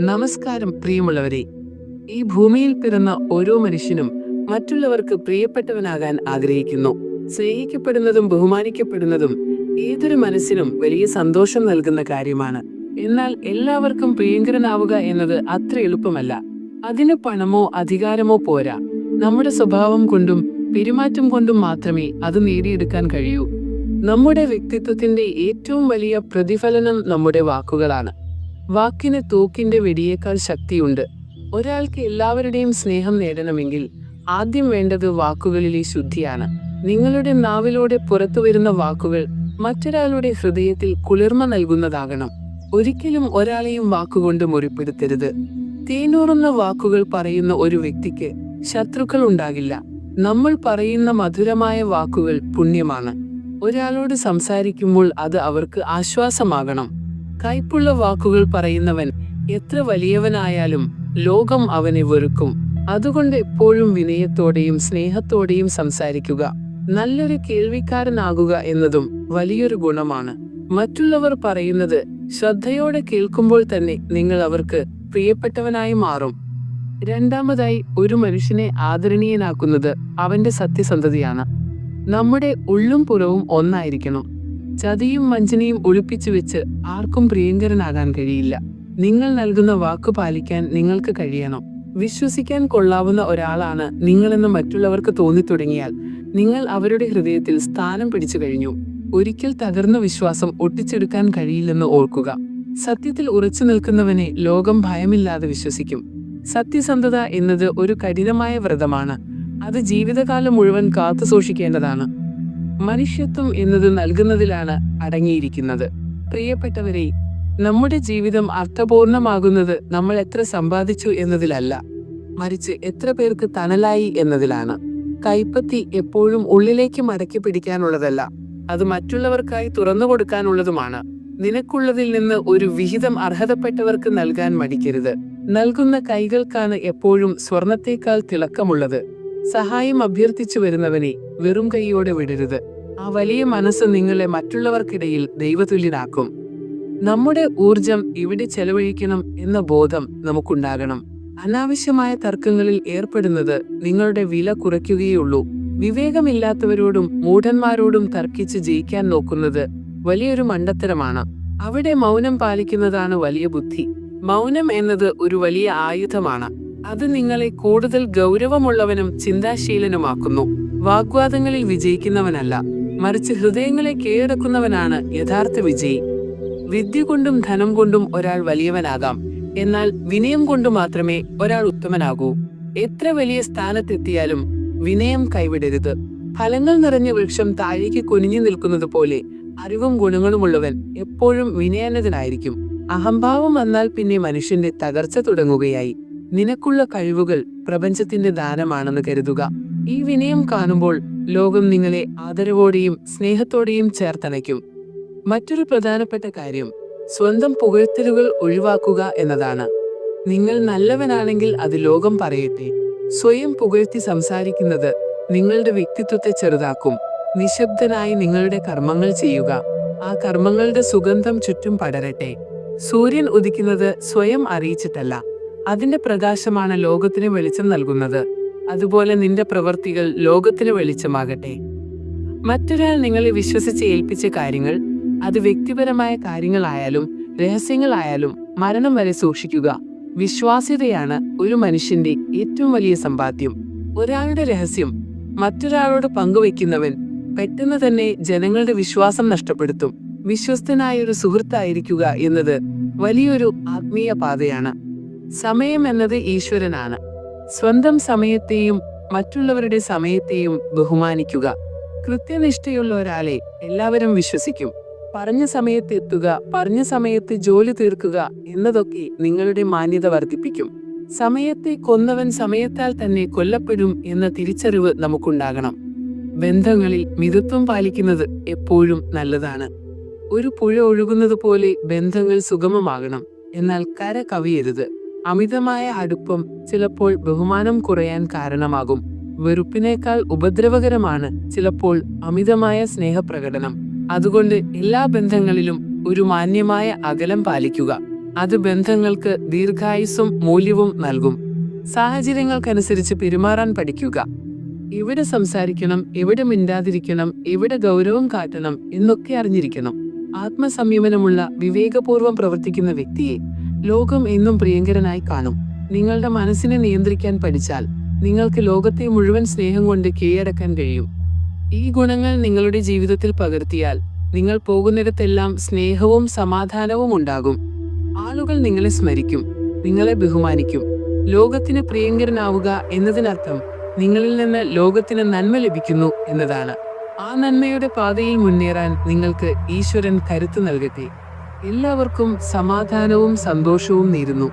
നമസ്കാരം പ്രിയമുള്ളവരെ. ഈ ഭൂമിയിൽ പിറന്ന ഓരോ മനുഷ്യനും മറ്റുള്ളവർക്ക് പ്രിയപ്പെട്ടവനാകാൻ ആഗ്രഹിക്കുന്നു. സ്നേഹിക്കപ്പെടുന്നതും ബഹുമാനിക്കപ്പെടുന്നതും ഏതൊരു മനസ്സിനും വലിയ സന്തോഷം നൽകുന്ന കാര്യമാണ്. എന്നാൽ എല്ലാവർക്കും പ്രിയങ്കരനാവുക എന്നത് അത്ര എളുപ്പമല്ല. അതിന് പണമോ അധികാരമോ പോരാ. നമ്മുടെ സ്വഭാവം കൊണ്ടും പെരുമാറ്റം കൊണ്ടും മാത്രമേ അത് നേടിയെടുക്കാൻ കഴിയൂ. നമ്മുടെ വ്യക്തിത്വത്തിന്റെ ഏറ്റവും വലിയ പ്രതിഫലനം നമ്മുടെ വാക്കുകളാണ്. വാക്കിന് തൂക്കിന്റെ വെടിയേക്കാൾ ശക്തിയുണ്ട്. ഒരാൾക്ക് എല്ലാവരുടെയും സ്നേഹം നേടണമെങ്കിൽ ആദ്യം വേണ്ടത് വാക്കുകളിലെ ശുദ്ധിയാണ്. നിങ്ങളുടെ നാവിലൂടെ പുറത്തു വരുന്ന വാക്കുകൾ മറ്റൊരാളുടെ ഹൃദയത്തിൽ കുളിർമ നൽകുന്നതാകണം. ഒരിക്കലും ഒരാളെയും വാക്കുകൊണ്ട് മുറിപ്പെടുത്തരുത്. തേനൂറുന്ന വാക്കുകൾ പറയുന്ന ഒരു വ്യക്തിക്ക് ശത്രുക്കൾ ഉണ്ടാകില്ല. നമ്മൾ പറയുന്ന മധുരമായ വാക്കുകൾ പുണ്യമാണ്. ഒരാളോട് സംസാരിക്കുമ്പോൾ അത് അവർക്ക് ആശ്വാസമാകണം. കയ്പുള്ള വാക്കുകൾ പറയുന്നവൻ എത്ര വലിയവനായാലും ലോകം അവനെ വെറുക്കും. അതുകൊണ്ട് എപ്പോഴും വിനയത്തോടെയും സ്നേഹത്തോടെയും സംസാരിക്കുക. നല്ലൊരു കേൾവിക്കാരനാകുക എന്നതും വലിയൊരു ഗുണമാണ്. മറ്റുള്ളവർ പറയുന്നത് ശ്രദ്ധയോടെ കേൾക്കുമ്പോൾ തന്നെ നിങ്ങൾ അവർക്ക് പ്രിയപ്പെട്ടവനായി മാറും. രണ്ടാമതായി ഒരു മനുഷ്യനെ ആദരണീയനാക്കുന്നത് അവന്റെ സത്യസന്ധതയാണ്. നമ്മുടെ ഉള്ളും പുറവും ഒന്നായിരിക്കണം. ചതിയും വഞ്ചനയും ഒളിപ്പിച്ചു വെച്ച് ആർക്കും പ്രിയങ്കരനാകാൻ കഴിയില്ല. നിങ്ങൾ നൽകുന്ന വാക്കു പാലിക്കാൻ നിങ്ങൾക്ക് കഴിയണം. വിശ്വസിക്കാൻ കൊള്ളാവുന്ന ഒരാളാണ് നിങ്ങളെന്ന് മറ്റുള്ളവർക്ക് തോന്നിത്തുടങ്ങിയാൽ നിങ്ങൾ അവരുടെ ഹൃദയത്തിൽ സ്ഥാനം പിടിച്ചു കഴിഞ്ഞു. ഒരിക്കൽ തകർന്ന വിശ്വാസം ഒട്ടിച്ചെടുക്കാൻ കഴിയില്ലെന്ന് ഓർക്കുക. സത്യത്തിൽ ഉറച്ചു നിൽക്കുന്നവനെ ലോകം ഭയമില്ലാതെ വിശ്വസിക്കും. സത്യസന്ധത എന്നത് ഒരു കഠിനമായ വ്രതമാണ്. അത് ജീവിതകാലം മുഴുവൻ കാത്തു സൂക്ഷിക്കേണ്ടതാണ് മനുഷ്യത്വം എന്നത് നൽകുന്നതിലാണ് അടങ്ങിയിരിക്കുന്നത്. പ്രിയപ്പെട്ടവരെ നമ്മുടെ ജീവിതം അർത്ഥപൂർണമാകുന്നത് നമ്മൾ എത്ര സമ്പാദിച്ചു എന്നതിലല്ല. മറിച്ച് എത്ര പേർക്ക് തണലായി എന്നതിലാണ്. കൈപ്പത്തി എപ്പോഴും ഉള്ളിലേക്ക് മടക്കി പിടിക്കാനുള്ളതല്ല. അത് മറ്റുള്ളവർക്കായി തുറന്നു കൊടുക്കാനുള്ളതുമാണ്. നിനക്കുള്ളതിൽ നിന്ന് ഒരു വിഹിതം അർഹതപ്പെട്ടവർക്ക് നൽകാൻ മടിക്കരുത്. നൽകുന്ന കൈകൾക്കാണ് എപ്പോഴും സ്വർണത്തേക്കാൾ തിളക്കമുള്ളത്. സഹായം അഭ്യർത്ഥിച്ചു വരുന്നവനെ വെറും കൈയോടെ വിടരുത്. ആ വലിയ മനസ്സ് നിങ്ങളെ മറ്റുള്ളവർക്കിടയിൽ ദൈവതുല്യനാക്കും. നമ്മുടെ ഊർജം ഇവിടെ ചെലവഴിക്കണം എന്ന ബോധം നമുക്കുണ്ടാകണം. അനാവശ്യമായ തർക്കങ്ങളിൽ ഏർപ്പെടുന്നത് നിങ്ങളുടെ വില കുറയ്ക്കുകയുള്ളൂ വിവേകമില്ലാത്തവരോടും മൂഢന്മാരോടും തർക്കിച്ച് ജയിക്കാൻ നോക്കുന്നത് വലിയൊരു മണ്ടത്തരമാണ്. അവിടെ മൗനം പാലിക്കുന്നതാണ് വലിയ ബുദ്ധി. മൗനം എന്നത് ഒരു വലിയ ആയുധമാണ്. അത് നിങ്ങളെ കൂടുതൽ ഗൗരവമുള്ളവനും ചിന്താശീലനുമാക്കുന്നു. വാഗ്വാദങ്ങളിൽ വിജയിക്കുന്നവനല്ല മറിച്ച് ഹൃദയങ്ങളെ കീഴടക്കുന്നവനാണ് യഥാർത്ഥ വിജയി. വിദ്യ കൊണ്ടും ധനം കൊണ്ടും ഒരാൾ വലിയവനാകാം എന്നാൽ വിനയം കൊണ്ട് മാത്രമേ ഒരാൾ ഉത്തമനാകൂ. എത്ര വലിയ സ്ഥാനത്തെത്തിയാലും വിനയം കൈവിടരുത്. ഫലങ്ങൾ നിറഞ്ഞ വൃക്ഷം താഴേക്ക് കുനിഞ്ഞു നിൽക്കുന്നത് പോലെ അറിവും ഗുണങ്ങളുമുള്ളവൻ എപ്പോഴും വിനയനതനായിരിക്കും. അഹംഭാവം വന്നാൽ പിന്നെ മനുഷ്യന്റെ തകർച്ച തുടങ്ങുകയായി. നിനക്കുള്ള കഴിവുകൾ പ്രപഞ്ചത്തിന്റെ ദാനമാണെന്ന് കരുതുക. ഈ വിനയം കാണുമ്പോൾ ലോകം നിങ്ങളെ ആദരവോടെയും സ്നേഹത്തോടെയും ചേർത്തണയ്ക്കും. മറ്റൊരു പ്രധാനപ്പെട്ട കാര്യം സ്വന്തം പുകഴ്ത്തലുകൾ ഒഴിവാക്കുക എന്നതാണ്. നിങ്ങൾ നല്ലവനാണെങ്കിൽ അത് ലോകം പറയട്ടെ. സ്വയം പുകഴ്ത്തി സംസാരിക്കുന്നത് നിങ്ങളുടെ വ്യക്തിത്വത്തെ ചെറുതാക്കും. നിശബ്ദനായി നിങ്ങളുടെ കർമ്മങ്ങൾ ചെയ്യുക. ആ കർമ്മങ്ങളുടെ സുഗന്ധം ചുറ്റും പടരട്ടെ. സൂര്യൻ ഉദിക്കുന്നത് സ്വയം അറിയിച്ചിട്ടല്ല. അതിന്റെ പ്രകാശമാണ് ലോകത്തിന് വെളിച്ചം നൽകുന്നത്. അതുപോലെ നിന്റെ പ്രവൃത്തികൾ ലോകത്തിന് വെളിച്ചമാകട്ടെ. മറ്റൊരാൾ നിങ്ങളെ വിശ്വസിച്ച് ഏൽപ്പിച്ച കാര്യങ്ങൾ അത് വ്യക്തിപരമായ കാര്യങ്ങളായാലും രഹസ്യങ്ങളായാലും മരണം വരെ സൂക്ഷിക്കുക. വിശ്വാസ്യതയാണ് ഒരു മനുഷ്യന്റെ ഏറ്റവും വലിയ സമ്പാദ്യം. ഒരാളുടെ രഹസ്യം മറ്റൊരാളോട് പങ്കുവെക്കുന്നവൻ പെട്ടെന്ന് തന്നെ ജനങ്ങളുടെ വിശ്വാസം നഷ്ടപ്പെടുത്തും. വിശ്വസ്തനായ ഒരു സുഹൃത്തായിരിക്കുക എന്നത് വലിയൊരു ആത്മീയ പാതയാണ്. സമയം എന്നത് ഈശ്വരനാണ്. സ്വന്തം സമയത്തെയും മറ്റുള്ളവരുടെ സമയത്തെയും ബഹുമാനിക്കുക. കൃത്യനിഷ്ഠയുള്ള ഒരാളെ എല്ലാവരും വിശ്വസിക്കും. പറഞ്ഞ സമയത്ത് എത്തുക പറഞ്ഞ സമയത്ത് ജോലി തീർക്കുക എന്നതൊക്കെ നിങ്ങളുടെ മാന്യത വർദ്ധിപ്പിക്കും. സമയത്തെ കൊന്നവൻ സമയത്താൽ തന്നെ കൊല്ലപ്പെടും എന്ന തിരിച്ചറിവ് നമുക്കുണ്ടാകണം. ബന്ധങ്ങളിൽ മിതത്വം പാലിക്കുന്നത് എപ്പോഴും നല്ലതാണ്. ഒരു പുഴ ഒഴുകുന്നത് പോലെ ബന്ധങ്ങൾ സുഗമമാകണം. എന്നാൽ കര കവിയരുത്. അമിതമായ അടുപ്പം ചിലപ്പോൾ ബഹുമാനം കുറയാൻ കാരണമാകും. വെറുപ്പിനേക്കാൾ ഉപദ്രവകരമാണ് ചിലപ്പോൾ അമിതമായ സ്നേഹപ്രകടനം. അതുകൊണ്ട് എല്ലാ ബന്ധങ്ങളിലും ഒരു മാന്യമായ അകലം പാലിക്കുക. അത് ബന്ധങ്ങൾക്ക് ദീർഘായുസ്സും മൂല്യവും നൽകും. സാഹചര്യങ്ങൾക്കനുസരിച്ച് പെരുമാറാൻ പഠിക്കുക. എവിടെ സംസാരിക്കണം എവിടെ മിണ്ടാതിരിക്കണം എവിടെ ഗൗരവം കാട്ടണം എന്നൊക്കെ അറിഞ്ഞിരിക്കണം. ആത്മസംയമനമുള്ള വിവേകപൂർവം പ്രവർത്തിക്കുന്ന വ്യക്തിയെ ലോകം എന്നും പ്രിയങ്കരനായി കാണും. നിങ്ങളുടെ മനസ്സിനെ നിയന്ത്രിക്കാൻ പഠിച്ചാൽ നിങ്ങൾക്ക് ലോകത്തെ മുഴുവൻ സ്നേഹം കൊണ്ട് കീഴടക്കാൻ കഴിയും. ഈ ഗുണങ്ങൾ നിങ്ങളുടെ ജീവിതത്തിൽ പകർത്തിയാൽ നിങ്ങൾ പോകുന്നിടത്തെല്ലാം സ്നേഹവും സമാധാനവും ഉണ്ടാകും. ആളുകൾ നിങ്ങളെ സ്മരിക്കും നിങ്ങളെ ബഹുമാനിക്കും. ലോകത്തിന് പ്രിയങ്കരനാവുക എന്നതിനർത്ഥം നിങ്ങളിൽ നിന്ന് ലോകത്തിന് നന്മ ലഭിക്കുന്നു എന്നതാണ്. ആ നന്മയുടെ പാതയിൽ മുന്നേറാൻ നിങ്ങൾക്ക് ഈശ്വരൻ കരുത്തു നൽകട്ടെ. എല്ലാവർക്കും സമാധാനവും സന്തോഷവും നേരുന്നു.